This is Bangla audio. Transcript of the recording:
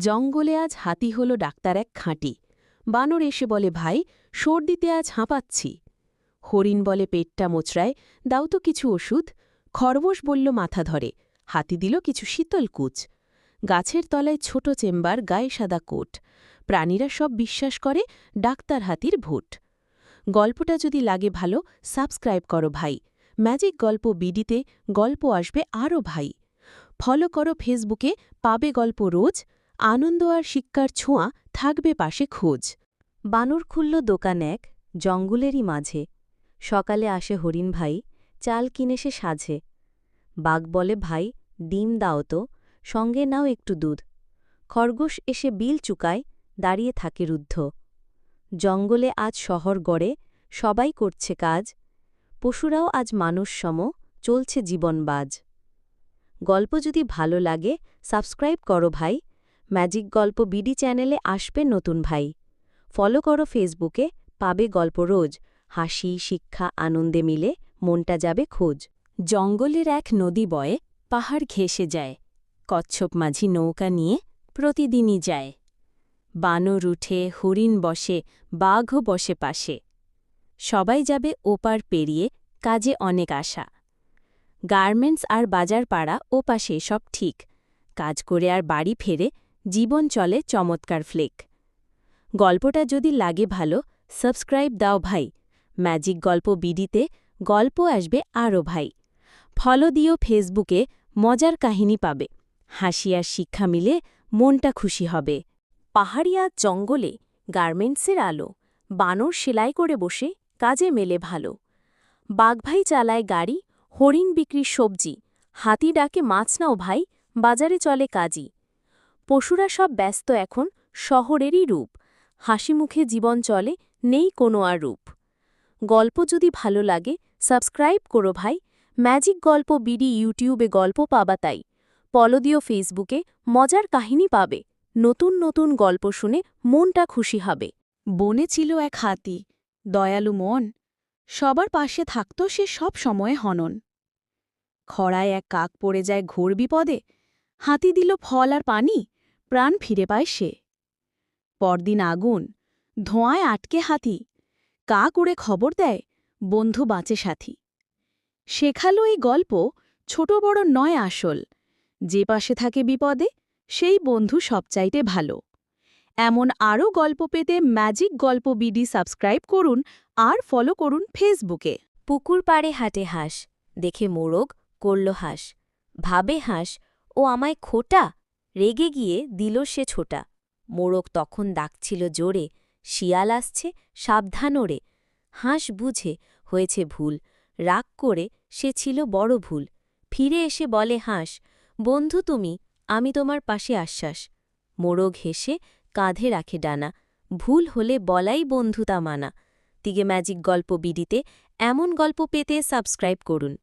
জঙ্গলে আজ হাতি হল ডাক্তার এক খাঁটি। বানর এসে বলে, ভাই, সর্দিতে আজ হাঁপাচ্ছি। হরিণ বলে, পেটটা মোচড়ায়, দাও তো কিছু ওষুধ। খরগোশ বলল, মাথা ধরে। হাতি দিল কিছু শীতল কুচ। গাছের তলায় ছোট চেম্বার, গায়ে সাদা কোট। প্রাণীরা সব বিশ্বাস করে, ডাক্তার হাতির ভোট। গল্পটা যদি লাগে ভালো, সাবস্ক্রাইব করো ভাই। ম্যাজিক গল্প বিডিতে, গল্প আসবে আরও ভাই। ফলো করো ফেসবুকে, পাবে গল্প রোজ। আনন্দ আর শিক্ষার ছোঁয়া থাকবে পাশে খোঁজ। বানর খুলল দোকান এক, জঙ্গলেরই মাঝে। সকালে আসে হরিণ ভাই, চাল কিনে সে সাঝে বাঘ বলে, ভাই, ডিম দাও তো, সঙ্গে নাও একটু দুধ। খরগোশ এসে বিল চুকায়, দাঁড়িয়ে থাকে রুদ্ধ। জঙ্গলে আজ শহর গড়ে, সবাই করছে কাজ। পশুরাও আজ মানুষ সম, চলছে জীবনবাজ। গল্প যদি ভালো লাগে, সাবস্ক্রাইব করো ভাই। ম্যাজিক গল্প বিডি চ্যানেলে আসবে নতুন ভাই। ফলো করো ফেসবুকে, পাবে গল্প রোজ। হাসি, শিক্ষা, আনন্দে মিলে মনটা যাবে খোঁজ। জঙ্গলের এক নদী বয়ে পাহাড় ঘেসে যায়। কচ্ছপ মাঝি নৌকা নিয়ে প্রতিদিনই যায়। বানর উঠে, হরিণ বসে, বাঘও বসে পাশে। সবাই যাবে ওপার পেরিয়ে, কাজে অনেক আশা। গার্মেন্টস আর বাজার পাড়া ও পাশে সব ঠিক। কাজ করে আর বাড়ি ফেরে জীবন চলে চমৎকার ফ্লেক। গল্পটা যদি লাগে ভালো, সাবস্ক্রাইব দাও ভাই। ম্যাজিক গল্প বিডিতে গল্প আসবে আরও ভাই। ফলো দিও ফেসবুকে, মজার কাহিনী পাবে। হাসি আর শিক্ষা মিলে মনটা খুশি হবে। পাহাড়িয়া জঙ্গলে গার্মেন্টসের আলো, বানর সেলাই করে বসে কাজে মেলে ভালো। বাঘভাই চালায় গাড়ি, হরিণ বিক্রির সবজি, হাতি ডাকে মাছ নাও ভাই, বাজারে চলে কাজী। পশুরা সব ব্যস্ত এখন শহরেরই রূপ। হাসি মুখে জীবন চলে, নেই কোনো আর রূপ। গল্প যদি ভালো লাগে, সাবস্ক্রাইব করো ভাই। ম্যাজিক গল্প বিডি ইউটিউবে গল্প পাবা তাই। পলদীয় ফেসবুকে মজার কাহিনী পাবে। নতুন নতুন গল্প শুনে মনটা খুশি হবে। বনে ছিল এক হাতি, দয়ালু মন। সবার পাশে থাকত সে সব সময় হনন। খড়ায় এক কাক পড়ে যায় ঘোর বিপদে। হাতি দিল ফল আর পানি। প্রাণ ফিরে পায় সে। পরদিন আগুন, ধোঁয়ায় আটকে হাতি, কাক উড়ে খবর দেয় বন্ধু বাঁচে সাথী। শেখালো এই গল্প ছোট বড় নয় আসল, যে পাশে থাকে বিপদে, সেই বন্ধু সবচাইতে ভালো। এমন আরও গল্প পেতে ম্যাজিক গল্প বিডি সাবস্ক্রাইব করুন আর ফলো করুন ফেসবুকে। পুকুর পাড়ে হাটে হাঁস, দেখে মোরগ করল হাঁস। ভাবে হাঁস, ও আমায় খোটা রেগে গিয়ে দিল সে ছোটা। মোরগ তখন ডাকছিল জোরে, শিয়াল আসছে, সাবধান ওরে। হাঁস বুঝে হয়েছে ভুল, রাগ করে সে ছিল বড় ভুল। ফিরে এসে বলে, হাঁস, বন্ধু তুমি, আমি তোমার পাশে আশ্বাস। মোরগ হেসে কাঁধে রাখে ডানা। ভুল হলে বলাই বন্ধুতা মানা। তিগে ম্যাজিক গল্প বিডিতে এমন গল্প পেতে সাবস্ক্রাইব করুন।